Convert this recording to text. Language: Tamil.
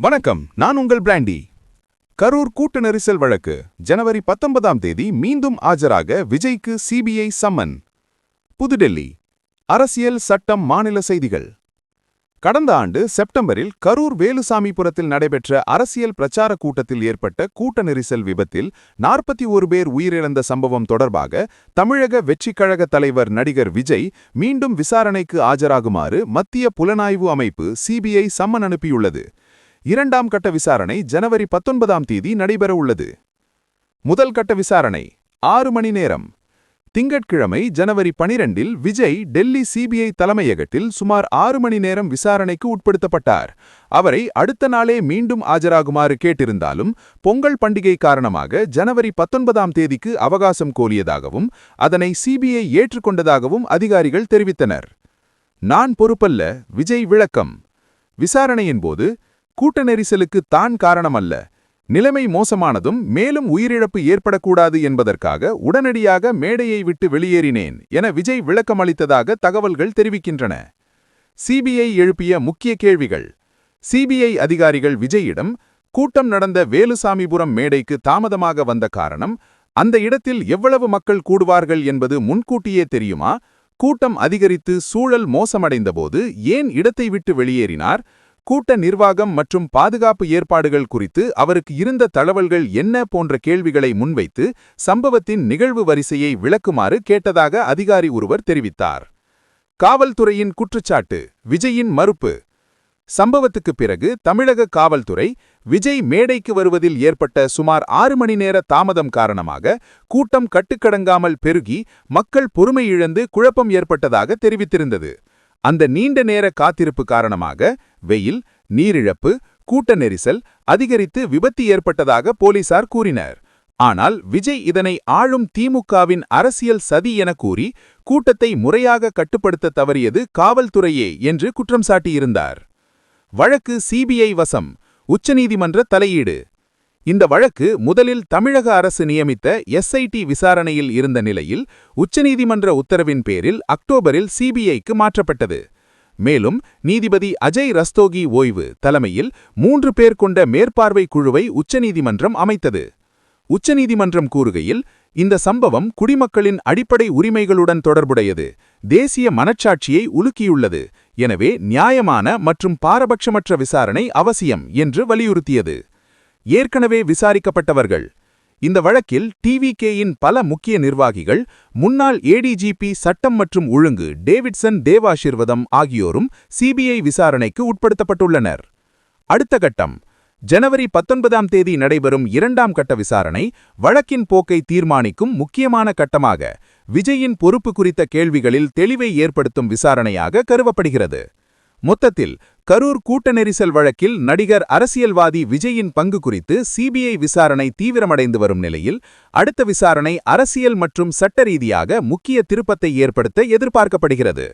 வணக்கம் நான் உங்கள் பிராண்டி கரூர் கூட்ட நெரிசல் வழக்கு ஜனவரி பத்தொன்பதாம் தேதி மீண்டும் ஆஜராக விஜய்க்கு சிபிஐ சம்மன். புதுடெல்லி அரசியல் சட்டம் மாநில செய்திகள். கடந்த ஆண்டு செப்டம்பரில் கரூர் வேலுசாமிபுரத்தில் நடைபெற்ற அரசியல் பிரச்சார கூட்டத்தில் ஏற்பட்ட கூட்ட நெரிசல் விபத்தில் நாற்பத்தி ஒரு பேர் உயிரிழந்த சம்பவம் தொடர்பாக தமிழக வெற்றிக் கழக தலைவர் நடிகர் விஜய் மீண்டும் விசாரணைக்கு ஆஜராகுமாறு மத்திய புலனாய்வு அமைப்பு சிபிஐ சம்மன் அனுப்பியுள்ளது. இரண்டாம் கட்ட விசாரணை ஜனவரி பத்தொன்பதாம் தேதி நடைபெறவுள்ளது முதல் கட்ட விசாரணை ஆறு மணி நேரம். திங்கட்கிழமை ஜனவரி பனிரெண்டில் விஜய் டெல்லி சிபிஐ தலைமையகத்தில் சுமார் ஆறு மணி நேரம் விசாரணைக்கு உட்படுத்தப்பட்டார். அவரை அடுத்த நாளே மீண்டும் ஆஜராகுமாறு கேட்டிருந்தாலும் பொங்கல் பண்டிகை காரணமாக ஜனவரி பத்தொன்பதாம் தேதிக்கு அவகாசம் கோலியதாகவும் அதனை சிபிஐ ஏற்றுக்கொண்டதாகவும் அதிகாரிகள் தெரிவித்தனர். நான் பொறுப்பல்ல விஜய் விளக்கம். விசாரணையின் போது கூட்ட நெரிசலுக்கு தான் காரணமல்ல. நிலைமை மோசமானதும் மேலும் உயிரிழப்பு ஏற்படக்கூடாது என்பதற்காக உடனடியாக மேடையை விட்டு வெளியேறினேன் என விஜய் விளக்கமளித்ததாக தகவல்கள் தெரிவிக்கின்றன. சிபிஐ எழுப்பிய முக்கிய கேள்விகள். சிபிஐ அதிகாரிகள் விஜயிடம் கூட்டம் நடந்த வேலுசாமிபுரம் மேடைக்கு தாமதமாக வந்த காரணம் அந்த இடத்தில் எவ்வளவு மக்கள் கூடுவார்கள் என்பது முன்கூட்டியே தெரியுமா? கூட்டம் அதிகரித்து சூழல் மோசமடைந்தபோது ஏன் இடத்தை விட்டு வெளியேறினார்? கூட்ட நிர்வாகம் மற்றும் பாதுகாப்பு ஏற்பாடுகள் குறித்து அவருக்கு இருந்த தளவல்கள் என்ன போன்ற கேள்விகளை முன்வைத்து சம்பவத்தின் நிகழ்வு வரிசையை விளக்குமாறு கேட்டதாக அதிகாரி ஒருவர் தெரிவித்தார். காவல்துறையின் குற்றச்சாட்டு விஜயின் மறுப்பு. சம்பவத்துக்கு பிறகு தமிழக காவல்துறை விஜய் மேடைக்கு வருவதில் ஏற்பட்ட சுமார் ஆறு மணி நேர தாமதம் காரணமாக கூட்டம் கட்டுக்கடங்காமல் பெருகி மக்கள் பொறுமை இழந்து குழப்பம் ஏற்பட்டதாக தெரிவித்திருந்தது. அந்த நீண்ட நேர காத்திருப்பு காரணமாக வெயில் நீரிழப்பு கூட்ட நெரிசல் அதிகரித்து விபத்து ஏற்பட்டதாக போலீசார் கூறினர். ஆனால் விஜய் இதனை ஆளும் திமுகவின் அரசியல் சதி என கூறி கூட்டத்தை முறையாக கட்டுப்படுத்த தவறியது காவல்துறையே என்று குற்றம் சாட்டியிருந்தார். வழக்கு சிபிஐ வசம் உச்சநீதிமன்ற தலையீடு. இந்த வழக்கு முதலில் தமிழக அரசு நியமித்த எஸ்ஐடி விசாரணையில் இருந்த நிலையில் உச்சநீதிமன்ற உத்தரவின் பேரில் அக்டோபரில் சிபிஐக்கு மாற்றப்பட்டது. மேலும் நீதிபதி அஜய் ரஸ்தோகி ஓய்வு தலைமையில் மூன்று பேர் கொண்ட மேற்பார்வை குழுவை உச்சநீதிமன்றம் அமைத்தது. உச்சநீதிமன்றம் கூறுகையில் இந்த சம்பவம் குடிமக்களின் அடிப்படை உரிமைகளுடன் தொடர்புடையது தேசிய மனச்சாட்சியை உலுக்கியுள்ளது எனவே நியாயமான மற்றும் பாரபட்சமற்ற விசாரணை அவசியம் என்று வலியுறுத்தியது. ஏற்கனவே விசாரிக்கப்பட்டவர்கள் இந்த வழக்கில் டிவிகேயின் பல முக்கிய நிர்வாகிகள் முன்னாள் ஏடிஜிபி சட்டம் மற்றும் ஒழுங்கு டேவிட்சன் தேவாசிர்வதம் ஆகியோரும் சிபிஐ விசாரணைக்கு உட்படுத்தப்பட்டுள்ளனர். அடுத்த கட்டம். ஜனவரி பத்தொன்பதாம் தேதி நடைபெறும் இரண்டாம் கட்ட விசாரணை வழக்கின் போக்கை தீர்மானிக்கும் முக்கியமான கட்டமாக விஜயின் பொறுப்பு குறித்த கேள்விகளில் தெளிவை ஏற்படுத்தும் விசாரணையாக கருவப்படுகிறது. மொத்தத்தில் கரூர் கூட்ட நெரிசல் வழக்கில் நடிகர் அரசியல்வாதி விஜயின் பங்கு குறித்து சிபிஐ விசாரணை தீவிரமடைந்து வரும் நிலையில் அடுத்த விசாரணை அரசியல் மற்றும் சட்ட ரீதியாக முக்கிய திருப்பத்தை ஏற்படுத்த எதிர்பார்க்கப்படுகிறது.